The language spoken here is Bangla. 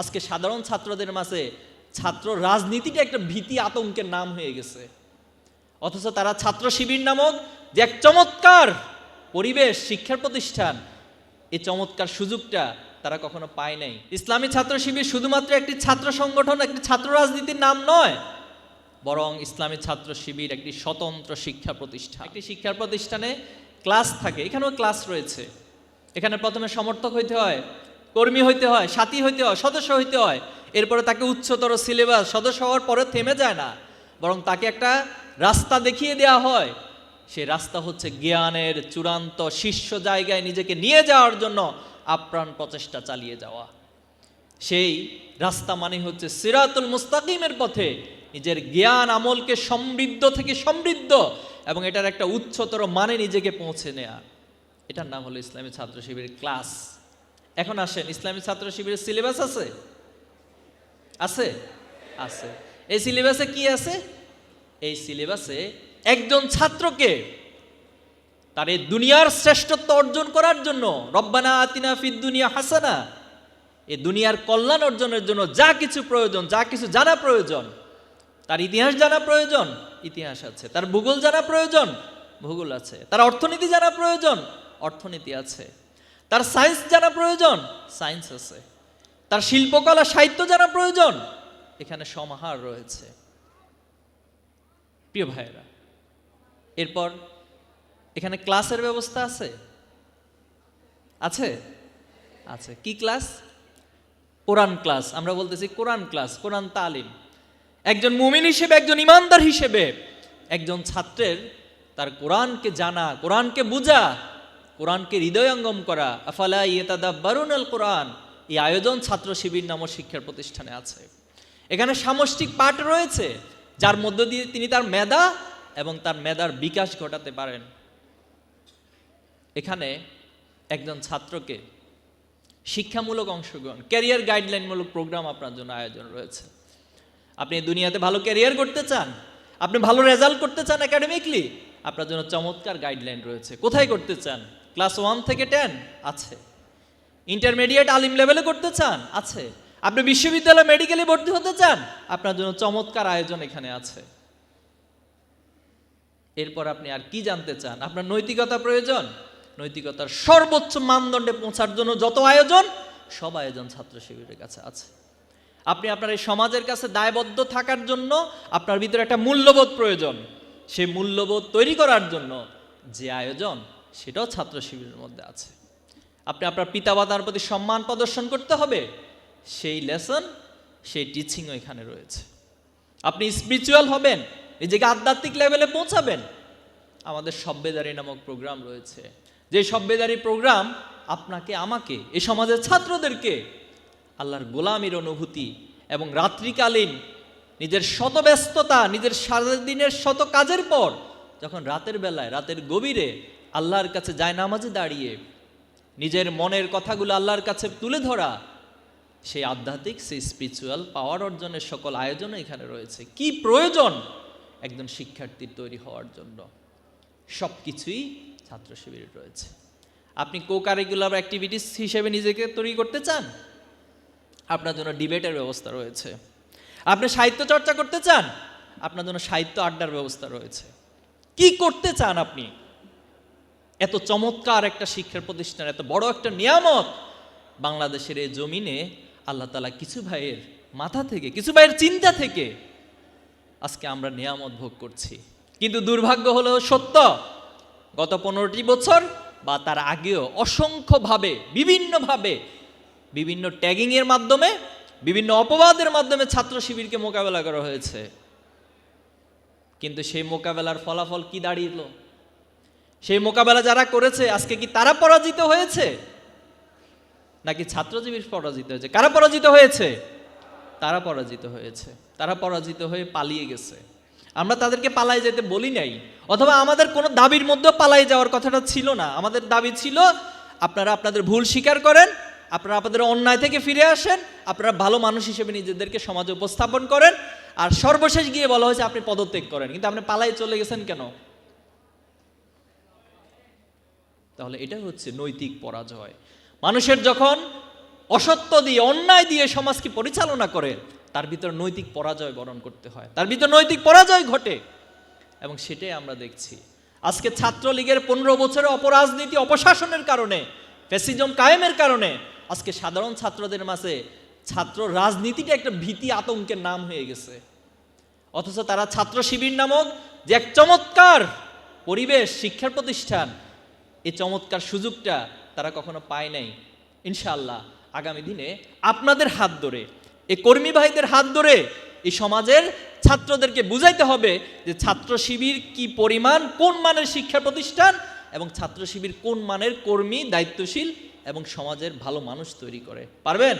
আজকে সাধারণ ছাত্রদের মাঝে ছাত্র রাজনীতিটা একটা ভীতি আতঙ্কের নাম হয়ে গেছে। অথচ তারা ছাত্র শিবির নামক যে এক চমৎকার পরিবেশ, শিক্ষার প্রতিষ্ঠান, এই চমৎকার সুযোগটা তারা কখনো পায় নাই। ইসলামী ছাত্র শিবির শুধুমাত্র একটি ছাত্র সংগঠন, একটি ছাত্র রাজনীতির নাম নয়, বরং ইসলামী ছাত্র শিবির একটি স্বতন্ত্র শিক্ষা প্রতিষ্ঠান। একটি শিক্ষা প্রতিষ্ঠানে ক্লাস থাকে, এখানেও ক্লাস রয়েছে। এখানে প্রথমে সমর্থক হইতে হয় কর্মী হইতে হয়, সাথী হইতে হয়, সদস্য হইতে হয়। এরপরে তাকে উচ্চতর সিলেবাস সদস্য হওয়ার পরে থেমে যায় না। বরং তাকে একটা রাস্তা দেখিয়ে দেওয়া হয়। সেই রাস্তা হচ্ছে জ্ঞানের চূড়ান্ত শীর্ষ জায়গায় নিজেকে নিয়ে যাওয়ার জন্য আপ্রাণ প্রচেষ্টা চালিয়ে যাওয়া। সেই রাস্তা মানে হচ্ছে সিরাতুল মুস্তাকিমের পথে নিজের জ্ঞান আমলকে সমৃদ্ধ থেকে সমৃদ্ধ এবং এটার একটা উচ্চতর মানে নিজেকে পৌঁছে নেয়া। এটার নাম হলো ইসলামী ছাত্র শিবিরের ক্লাস। এখন আসেন, ইসলামী ছাত্র শিবিরের সিলেবাস আছে? আছে? আছে। এই সিলেবাসে কি আছে? এই সিলেবাসে একজন ছাত্রকে তার এই দুনিয়ার শ্রেষ্ঠত্ব অর্জন করার জন্য রব্বানা আতিনা ফিদ দুনিয়া হাসানা, এই দুনিয়ার কল্যাণ অর্জনের জন্য যা কিছু প্রয়োজন, যা কিছু জানা প্রয়োজন, তার ইতিহাস জানা প্রয়োজন, ইতিহাস আছে। তার ভূগোল জানা প্রয়োজন, ভূগোল আছে। তার অর্থনীতি জানা প্রয়োজন, অর্থনীতি আছে। তার সায়েন্স জানা প্রয়োজন, সায়েন্স আছে। তার শিল্পকলা, সাহিত্য জানা প্রয়োজন, এখানে সমাহার রয়েছে। প্রিয় ভাইয়েরা, এরপর এখানে ক্লাসের ব্যবস্থা আছে? আছে? আছে। কি ক্লাস? কোরআন ক্লাস। আমরা বলতেছি কোরআন ক্লাস, কোরআন তালিম। একজন মুমিন হিসেবে, একজন ইমানদার হিসেবে, একজন ছাত্রের তার কোরআনকে জানা, কোরআনকে বুঝা কোরআনকে হৃদয়ঙ্গম করা, আফালা ইয়েতাদা বারুন আল কোরআন, এই আয়োজন ছাত্র শিবির নামক শিক্ষার প্রতিষ্ঠানে আছে। এখানে সামষ্টিক পাঠ রয়েছে, যার মধ্য দিয়ে তিনি তার মেধা এবং তার মেধার বিকাশ ঘটাতে পারেন। এখানে একজন ছাত্রকে শিক্ষামূলক অংশগ্রহণ, ক্যারিয়ার গাইডলাইনমূলক প্রোগ্রাম আপনার জন্য আয়োজন রয়েছে। আপনি দুনিয়াতে ভালো ক্যারিয়ার করতে চান, আপনি ভালো রেজাল্ট করতে চান একাডেমিকলি আপনার জন্য চমৎকার গাইডলাইন রয়েছে। কোথায় করতে চান? ক্লাস ওয়ান থেকে টেন, আছে। ইন্টারমিডিয়েট আলিম লেভেলে করতে চান, আছে। আপনি বিশ্ববিদ্যালয় মেডিকেলে ভর্তি হতে চান, আপনার জন্য চমৎকার আয়োজন এখানে আছে। এরপর আপনি আর কি জানতে চান? আপনার নৈতিকতা প্রয়োজন। নৈতিকতার সর্বোচ্চ মানদণ্ডে পৌঁছার জন্য যত আয়োজন, সব আয়োজন ছাত্র শিবিরের কাছে আছে। আপনি আপনার এই সমাজের কাছে দায়বদ্ধ থাকার জন্য আপনার ভিতরে একটা মূল্যবোধ প্রয়োজন। সেই মূল্যবোধ তৈরি করার জন্য যে আয়োজন সেটাও ছাত্র শিবিরের মধ্যে আছে। আপনি আপনার পিতা মাতার প্রতি সম্মান প্রদর্শন করতে হবে, সেই লেসন সেই টিচিং এখানে রয়েছে। আপনি স্পিরিচুয়াল হবেন নিজেকে আধ্যাত্মিক লেভেলে পৌঁছাবেন। আমাদের সভ্যদারি নামক প্রোগ্রাম রয়েছে। যে সভ্যদারি প্রোগ্রাম আপনাকে, আমাকে এ সমাজের ছাত্রদেরকে আল্লাহর গোলামির অনুভূতি এবং রাত্রিকালীন নিজের শত ব্যস্ততা নিজের সারাদিনের শত কাজের পর, যখন রাতের বেলায়, রাতের গভীরে আল্লাহর কাছে যায় নামাজে দাঁড়িয়ে, নিজের মনের কথাগুলো আল্লাহর কাছে তুলে ধরা, সেই আধ্যাত্মিক, সেই স্পিরিচুয়াল পাওয়ার অর্জনের সকল আয়োজনও এখানে রয়েছে। কি প্রয়োজন একজন শিক্ষার্থীর তৈরি হওয়ার জন্য? সব কিছুই ছাত্র শিবিরে রয়েছে। আপনি কো কারিকুলার অ্যাক্টিভিটিস হিসেবে নিজেকে তৈরি করতে চান? আপনার জন্য ডিবেটের ব্যবস্থা রয়েছে। আপনি সাহিত্য চর্চা করতে চান? আপনার জন্য সাহিত্য আড্ডার ব্যবস্থা রয়েছে। কি করতে চান আপনি? এত চমৎকার একটা শিক্ষার প্রতিষ্ঠান, এত বড় একটা নিয়ামত বাংলাদেশের এই জমিনে আল্লাহ তালা কিছু ভাইয়ের মাথা থেকে, কিছু ভাইয়ের চিন্তা থেকে আজকে আমরা নিয়ামত ভোগ করছি। কিন্তু দুর্ভাগ্য হলো সত্য, গত পনেরোটি বছর বা তার আগেও অসংখ্যভাবে, বিভিন্নভাবে, বিভিন্ন ট্যাগিংয়ের মাধ্যমে, বিভিন্ন অপবাদের মাধ্যমে ছাত্র শিবিরকে মোকাবেলা করা হয়েছে। কিন্তু সেই মোকাবেলার ফলাফল কি দাঁড়িয়েলো? সেই মোকাবেলা যারা করেছে, আজকে কি তারা পরাজিত হয়েছে? নাকি ছাত্রজীবী পরাজিত হয়েছে? কারা পরাজিত হয়েছে? তারা পরাজিত হয়েছে। তারা পরাজিত হয়ে পালিয়ে গেছে। আমরা তাদেরকে পালাই যেতে বলি নাই, অথবা আমাদের কোনো দাবির মধ্যে পালাই যাওয়ার কথাটা ছিল না। আমাদের দাবি ছিল, আপনারা আপনাদের ভুল স্বীকার করেন, আপনারা আপনাদের অন্যায় থেকে ফিরে আসেন, আপনারা ভালো মানুষ হিসেবে নিজেদেরকে সমাজে উপস্থাপন করেন, আর সর্বশেষ গিয়ে বলা হয়েছে আপনি পদত্যাগ করেন। কিন্তু আপনি পালাই চলে গেছেন কেন? তাহলে এটা হচ্ছে নৈতিক পরাজয়। মানুষের যখন অসত্য দিয়ে, অন্যায় দিয়ে সমাজকে পরিচালনা করে, তার ভিতর নৈতিক পরাজয় বরণ করতে হয়। তার ভিতর নৈতিক পরাজয় ঘটে। এবং সেটাই আমরা দেখছি। আজকে ছাত্রলীগের পনেরো বছরের অপরাজনীতি অপশাসনের কারণে, ফ্যাসিজম কায়েমের কারণে, আজকে সাধারণ ছাত্রদের মাঝে ছাত্র রাজনীতিটা একটা ভীতি আতঙ্কের নাম হয়ে গেছে। অথচ তারা ছাত্র শিবির নামক যে এক চমৎকার পরিবেশ, শিক্ষার প্রতিষ্ঠান এই চমৎকার সুযোগটা তারা কখনো পায় নাই। ইনশাআল্লাহ, আগামী দিনে আপনাদের হাত ধরে এ কর্মী ভাইদের হাত ধরে এই সমাজের ছাত্রদেরকে বুঝাইতে হবে যে ছাত্র শিবির কি পরিমাণ, কোন মানের শিক্ষা প্রতিষ্ঠান এবং ছাত্র শিবির কোন মানের কর্মী, দায়িত্বশীল এবং সমাজের ভালো মানুষ তৈরি করে। পারবেন?